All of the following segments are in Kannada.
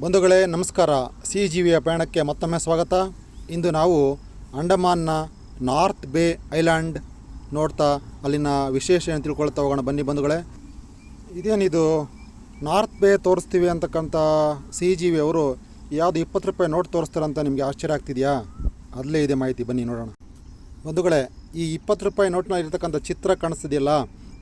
ಬಂಧುಗಳೇ, ನಮಸ್ಕಾರ. ಸಿ ಜೀವಿಯ ಪಯಣಕ್ಕೆ ಮತ್ತೊಮ್ಮೆ ಸ್ವಾಗತ. ಇಂದು ನಾವು ಅಂಡಮಾನ್ನ ನಾರ್ತ್ ಬೇ ಐಲ್ಯಾಂಡ್ ನೋಡ್ತಾ ಅಲ್ಲಿನ ವಿಶೇಷ ಏನು ತಿಳ್ಕೊಳ್ತಾ ಹೋಗೋಣ. ಬನ್ನಿ ಬಂಧುಗಳೇ. ಇದೇನಿದು ನಾರ್ತ್ ಬೇ ತೋರಿಸ್ತೀವಿ ಅಂತಕ್ಕಂಥ ಸಿ ಜಿ ವಿ ಅವರು ಯಾವುದು ಇಪ್ಪತ್ತು ರೂಪಾಯಿ ನೋಟ್ ತೋರಿಸ್ತಾರಂತ ನಿಮಗೆ ಆಶ್ಚರ್ಯ ಆಗ್ತಿದೆಯಾ? ಅದಲೇ ಇದೆ ಮಾಹಿತಿ. ಬನ್ನಿ ನೋಡೋಣ. ಬಂಧುಗಳೇ, ಈ ಇಪ್ಪತ್ತು ರೂಪಾಯಿ ನೋಟ್ನಲ್ಲಿರ್ತಕ್ಕಂಥ ಚಿತ್ರ ಕಾಣಿಸ್ತಿದೆಯಲ್ಲ?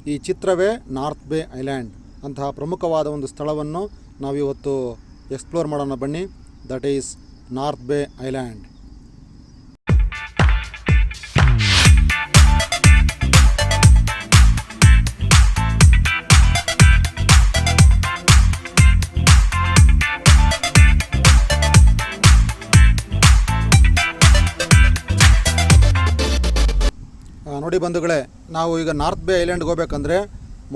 ಈ ಚಿತ್ರವೇ ನಾರ್ತ್ ಬೇ ಐಲ್ಯಾಂಡ್ ಅಂತಹ ಪ್ರಮುಖವಾದ ಒಂದು ಸ್ಥಳವನ್ನು ನಾವಿವತ್ತು ಎಕ್ಸ್ಪ್ಲೋರ್ ಮಾಡೋಣ ಬನ್ನಿ. That is North Bay Island ನೋಡಿ ಬಂಧುಗಳೇ, ನಾವು ಈಗ ನಾರ್ತ್ ಬೇ ಐಲ್ಯಾಂಡ್ಗೆ ಹೋಗ್ಬೇಕಂದ್ರೆ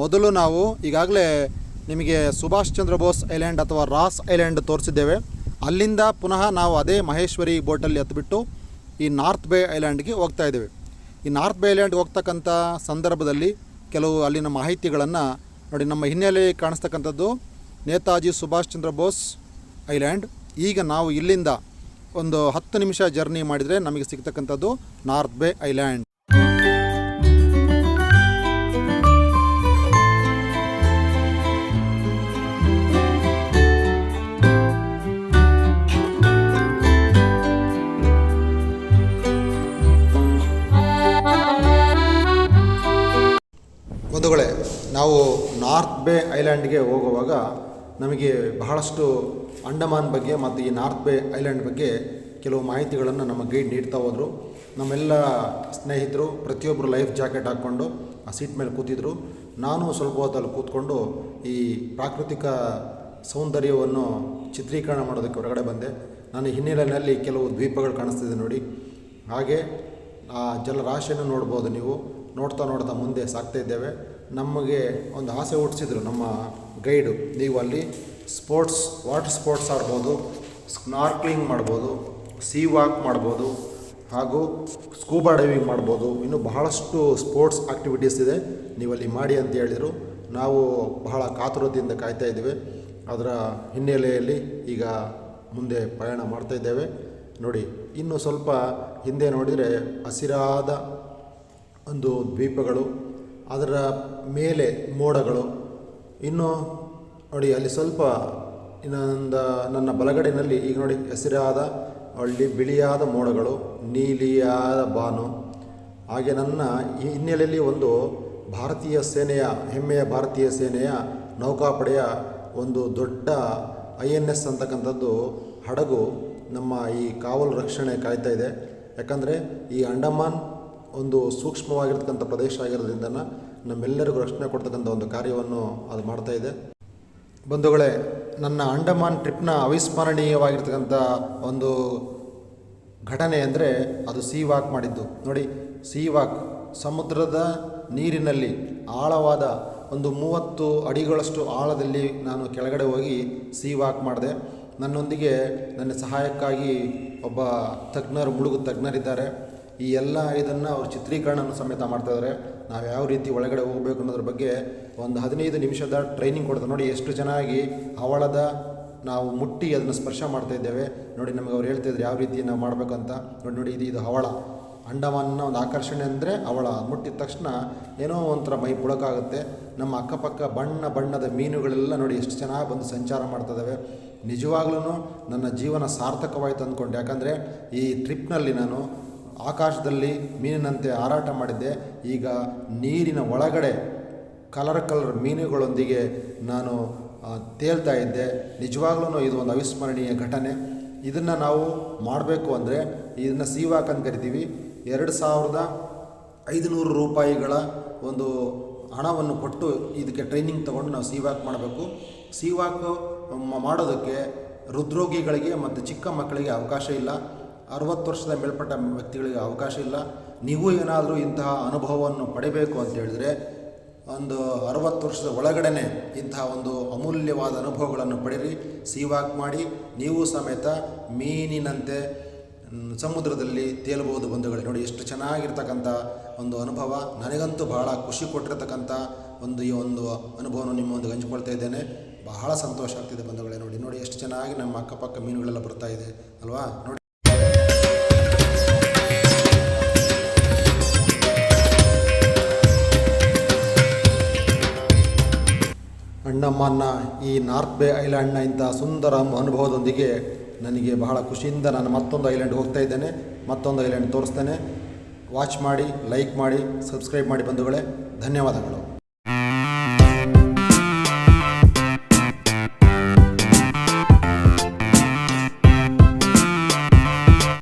ಮೊದಲು ನಾವು ಈಗಾಗಲೇ ನಿಮಗೆ ಸುಭಾಷ್ ಚಂದ್ರ ಬೋಸ್ ಐಲ್ಯಾಂಡ್ ಅಥವಾ ರಾಸ್ ಐಲ್ಯಾಂಡ್ ತೋರಿಸಿದ್ದೇವೆ. ಅಲ್ಲಿಂದ ಪುನಃ ನಾವು ಅದೇ ಮಹೇಶ್ವರಿ ಬೋಟಲ್ಲಿ ಹತ್ಬಿಟ್ಟು ಈ ನಾರ್ತ್ ಬೇ ಐಲ್ಯಾಂಡ್ಗೆ ಹೋಗ್ತಾ ಇದ್ದೇವೆ. ಈ ನಾರ್ತ್ ಬೇ ಐಲ್ಯಾಂಡ್ಗೆ ಹೋಗ್ತಕ್ಕಂಥ ಸಂದರ್ಭದಲ್ಲಿ ಕೆಲವು ಅಲ್ಲಿನ ಮಾಹಿತಿಗಳನ್ನು ನೋಡಿ ನಮ್ಮ ಹಿನ್ನೆಲೆ ಕಾಣಿಸ್ತಕ್ಕಂಥದ್ದು ನೇತಾಜಿ ಸುಭಾಷ್ ಚಂದ್ರ ಬೋಸ್ ಐಲ್ಯಾಂಡ್. ಈಗ ನಾವು ಇಲ್ಲಿಂದ ಒಂದು ಹತ್ತು ನಿಮಿಷ ಜರ್ನಿ ಮಾಡಿದರೆ ನಮಗೆ ಸಿಗ್ತಕ್ಕಂಥದ್ದು north bay island. North bay ಐಲ್ಯಾಂಡ್ಗೆ ಹೋಗುವಾಗ ನಮಗೆ ಬಹಳಷ್ಟು ಅಂಡಮಾನ್ ಬಗ್ಗೆ ಮತ್ತು ಈ ನಾರ್ತ್ ಬೇ ಐಲ್ಯಾಂಡ್ ಬಗ್ಗೆ ಕೆಲವು ಮಾಹಿತಿಗಳನ್ನು ನಮ್ಮ ಗೈಡ್ ನೀಡ್ತಾ ಹೋದರು. ನಮ್ಮೆಲ್ಲ ಸ್ನೇಹಿತರು ಪ್ರತಿಯೊಬ್ಬರು ಲೈಫ್ ಜಾಕೆಟ್ ಹಾಕ್ಕೊಂಡು ಆ ಸೀಟ್ ಮೇಲೆ ಕೂತಿದ್ರು. ನಾನು ಸ್ವಲ್ಪ ಹೊತ್ತಲ್ಲಿ ಕೂತ್ಕೊಂಡು ಈ ಪ್ರಾಕೃತಿಕ ಸೌಂದರ್ಯವನ್ನು ಚಿತ್ರೀಕರಣ ಮಾಡೋದಕ್ಕೆ ಹೊರಗಡೆ ಬಂದೆ. ನಾನು ಹಿನ್ನೆಲೆಯಲ್ಲಿ ಕೆಲವು ದ್ವೀಪಗಳು ಕಾಣಿಸ್ತಿದೆ ನೋಡಿ. ಹಾಗೆ ಆ ಜಲರಾಶಿಯನ್ನು ನೋಡ್ಬೋದು ನೀವು. ನೋಡ್ತಾ ನೋಡ್ತಾ ಮುಂದೆ ಸಾಕ್ತಾ ಇದ್ದೇವೆ. ನಮಗೆ ಒಂದು ಆಸೆ ಹುಟ್ಟಿಸಿದ್ರು ನಮ್ಮ ಗೈಡು. ನೀವು ಅಲ್ಲಿ ಸ್ಪೋರ್ಟ್ಸ್, ವಾಟರ್ ಸ್ಪೋರ್ಟ್ಸ್ ಆಡ್ಬೋದು, ಸ್ನಾರ್ಕ್ಲಿಂಗ್ ಮಾಡ್ಬೋದು, ಸೀ ವಾಕ್ ಮಾಡ್ಬೋದು, ಹಾಗೂ ಸ್ಕೂಬಾ ಡೈವಿಂಗ್ ಮಾಡ್ಬೋದು. ಇನ್ನೂ ಬಹಳಷ್ಟು ಸ್ಪೋರ್ಟ್ಸ್ ಆ್ಯಕ್ಟಿವಿಟೀಸ್ ಇದೆ. ನೀವು ಅಲ್ಲಿ ಮಾಡಿ ಅಂತ ಹೇಳಿದರು. ನಾವು ಬಹಳ ಕಾತುರತೆಯಿಂದ ಕಾಯ್ತಾ ಇದ್ದೀವಿ. ಅದರ ಹಿನ್ನೆಲೆಯಲ್ಲಿ ಈಗ ಮುಂದೆ ಪ್ರಯಾಣ ಮಾಡ್ತಾ ಇದ್ದೇವೆ. ನೋಡಿ, ಇನ್ನು ಸ್ವಲ್ಪ ಹಿಂದೆ ನೋಡಿದರೆ ಹಸಿರಾದ ಒಂದು ದ್ವೀಪಗಳು ಅದರ ಮೇಲೆ ಮೋಡಗಳು. ಇನ್ನು ನೋಡಿ, ಅಲ್ಲಿ ಸ್ವಲ್ಪ ಇನ್ನೊಂದು ನನ್ನ ಬಲಗಡೆಯಲ್ಲಿ ಈಗ ನೋಡಿ, ಹಸಿರಾದ ಅಲ್ಲಿ ಬಿಳಿಯಾದ ಮೋಡಗಳು, ನೀಲಿಯಾದ ಬಾನು. ಹಾಗೆ ನನ್ನ ಈ ಹಿನ್ನೆಲೆಯಲ್ಲಿ ಒಂದು ಭಾರತೀಯ ಸೇನೆಯ, ಹೆಮ್ಮೆಯ ಭಾರತೀಯ ಸೇನೆಯ ನೌಕಾಪಡೆಯ ಒಂದು ದೊಡ್ಡ ಐ ಎನ್ ಎಸ್ ಅಂತಕ್ಕಂಥದ್ದು ಹಡಗು ನಮ್ಮ ಈ ಕಾವಲು ರಕ್ಷಣೆ ಕಾಯ್ತಾ ಇದೆ. ಯಾಕಂದರೆ ಈ ಅಂಡಮಾನ್ ಒಂದು ಸೂಕ್ಷ್ಮವಾಗಿರ್ತಕ್ಕಂಥ ಪ್ರದೇಶ ಆಗಿರೋದ್ರಿಂದ ನಮ್ಮೆಲ್ಲರಿಗೂ ರಕ್ಷಣೆ ಕೊಡ್ತಕ್ಕಂಥ ಒಂದು ಕಾರ್ಯವನ್ನು ಅದು ಮಾಡ್ತಾ ಇದೆ. ಬಂಧುಗಳೇ, ನನ್ನ ಅಂಡಮಾನ್ ಟ್ರಿಪ್ನ ಅವಿಸ್ಮರಣೀಯವಾಗಿರ್ತಕ್ಕಂಥ ಒಂದು ಘಟನೆ ಅಂದರೆ ಅದು ಸೀ ವಾಕ್ ಮಾಡಿದ್ದು. ನೋಡಿ, ಸೀ ವಾಕ್ ಸಮುದ್ರದ ನೀರಿನಲ್ಲಿ ಆಳವಾದ ಒಂದು ಮೂವತ್ತು ಅಡಿಗಳಷ್ಟು ಆಳದಲ್ಲಿ ನಾನು ಕೆಳಗಡೆ ಹೋಗಿ ಸೀ ವಾಕ್ ಮಾಡಿದೆ. ನನ್ನೊಂದಿಗೆ ನನ್ನ ಸಹಾಯಕ್ಕಾಗಿ ಒಬ್ಬ ತಜ್ಞರು, ಮುಳುಗು ತಜ್ಞರಿದ್ದಾರೆ. ಈ ಎಲ್ಲ ಇದನ್ನು ಅವರು ಚಿತ್ರೀಕರಣವನ್ನು ಸಮೇತ ಮಾಡ್ತಾಯಿದ್ದಾರೆ ನಾವು ಯಾವ ರೀತಿ ಒಳಗಡೆ ಹೋಗಬೇಕು ಅನ್ನೋದ್ರ ಬಗ್ಗೆ ಒಂದು ಹದಿನೈದು ನಿಮಿಷದ ಟ್ರೈನಿಂಗ್ ಕೊಡ್ತಾರೆ. ನೋಡಿ ಎಷ್ಟು ಚೆನ್ನಾಗಿ ಹವಳದ ನಾವು ಮುಟ್ಟಿ ಅದನ್ನು ಸ್ಪರ್ಶ ಮಾಡ್ತಾ ಇದ್ದೇವೆ. ನೋಡಿ ನಮಗೆ ಅವ್ರು ಹೇಳ್ತಾಯಿದ್ರು ಯಾವ ರೀತಿ ನಾವು ಮಾಡಬೇಕಂತ. ನೋಡಿ ನೋಡಿ ಇದು ಇದು ಹವಳ. ಅಂಡಮಾನ್ನ ಒಂದು ಆಕರ್ಷಣೆ ಅಂದರೆ ಅವಳ ಮುಟ್ಟಿದ ತಕ್ಷಣ ಏನೋ ಒಂಥರ ಮೈ ಪುಳಕಾಗುತ್ತೆ. ನಮ್ಮ ಅಕ್ಕಪಕ್ಕ ಬಣ್ಣ ಬಣ್ಣದ ಮೀನುಗಳೆಲ್ಲ ನೋಡಿ ಎಷ್ಟು ಚೆನ್ನಾಗಿ ಬಂದು ಸಂಚಾರ ಮಾಡ್ತದವೆ ನಿಜವಾಗ್ಲೂ ನನ್ನ ಜೀವನ ಸಾರ್ಥಕವಾಯಿತು ಅಂದ್ಕೊಂಡೆ. ಯಾಕಂದರೆ ಈ ಟ್ರಿಪ್ನಲ್ಲಿ ನಾನು ಆಕಾಶದಲ್ಲಿ ಮೀನಿನಂತೆ ಹಾರಾಟ ಮಾಡಿದ್ದೆ. ಈಗ ನೀರಿನ ಒಳಗಡೆ ಕಲರ್ ಕಲರ್ ಮೀನುಗಳೊಂದಿಗೆ ನಾನು ತೇಲ್ತಾ ಇದ್ದೆ. ನಿಜವಾಗ್ಲೂ ಇದು ಒಂದು ಅವಿಸ್ಮರಣೀಯ ಘಟನೆ. ಇದನ್ನು ನಾವು ಮಾಡಬೇಕು ಅಂದರೆ ಇದನ್ನು ಸೀವಾಕ್ ಅಂತ ಕರಿತೀವಿ. ಎರಡು ಸಾವಿರದ ಐದುನೂರು ರೂಪಾಯಿಗಳ ಒಂದು ಹಣವನ್ನು ಕೊಟ್ಟು ಇದಕ್ಕೆ ಟ್ರೈನಿಂಗ್ ತೊಗೊಂಡು ನಾವು ಸೀವಾಕ್ ಮಾಡಬೇಕು. ಸೀವಾಕ್ ಮಾಡೋದಕ್ಕೆ ಹೃದ್ರೋಗಿಗಳಿಗೆ ಮತ್ತು ಚಿಕ್ಕ ಮಕ್ಕಳಿಗೆ ಅವಕಾಶ ಇಲ್ಲ. ಅರವತ್ತು ವರ್ಷದ ಮೇಲ್ಪಟ್ಟ ವ್ಯಕ್ತಿಗಳಿಗೆ ಅವಕಾಶ ಇಲ್ಲ. ನೀವು ಏನಾದರೂ ಇಂತಹ ಅನುಭವವನ್ನು ಪಡಿಬೇಕು ಅಂತ ಹೇಳಿದರೆ ಒಂದು ಅರವತ್ತು ವರ್ಷದ ಒಳಗಡೆನೆ ಇಂತಹ ಒಂದು ಅಮೂಲ್ಯವಾದ ಅನುಭವಗಳನ್ನು ಪಡೀರಿ, ಸೀವಾಕ್ ಮಾಡಿ. ನೀವು ಸಮೇತ ಮೀನಿನಂತೆ ಸಮುದ್ರದಲ್ಲಿ ತೇಲಬಹುದು ಬಂಧುಗಳೇ. ನೋಡಿ, ಎಷ್ಟು ಚೆನ್ನಾಗಿರ್ತಕ್ಕಂಥ ಒಂದು ಅನುಭವ. ನನಗಂತೂ ಬಹಳ ಖುಷಿ ಕೊಟ್ಟಿರತಕ್ಕಂಥ ಒಂದು ಈ ಒಂದು ಅನುಭವವನ್ನು ನಿಮ್ಮೊಂದಿಗೆ ಹಂಚಿಕೊಳ್ತಾ ಇದ್ದೇನೆ. ಬಹಳ ಸಂತೋಷ ಆಗ್ತಿದೆ ಬಂಧುಗಳೇ. ನೋಡಿ ನೋಡಿ, ಎಷ್ಟು ಚೆನ್ನಾಗಿ ನಮ್ಮ ಅಕ್ಕಪಕ್ಕ ಮೀನುಗಳೆಲ್ಲ ಬರ್ತಾ ಇದೆ. ಅಲ್ವಾ? ನೋಡಿ. ಅಣ್ಣಮ್ಮನ ಈ ನಾರ್ತ್ ಬೇ ಐಲ್ಯಾಂಡ್ನ ಇಂಥ ಸುಂದರ ಅನುಭವದೊಂದಿಗೆ ನನಗೆ ಬಹಳ ಖುಷಿಯಿಂದ ನಾನು ಮತ್ತೊಂದು ಐಲ್ಯಾಂಡ್ ಹೋಗ್ತಾ ಇದ್ದೇನೆ, ಮತ್ತೊಂದು ಐಲ್ಯಾಂಡ್ ತೋರಿಸ್ತೇನೆ. ವಾಚ್ ಮಾಡಿ ಲೈಕ್ ಮಾಡಿ ಸಬ್ಸ್ಕ್ರೈಬ್ ಮಾಡಿ ಬಂಧುಗಳೇ, ಧನ್ಯವಾದಗಳು.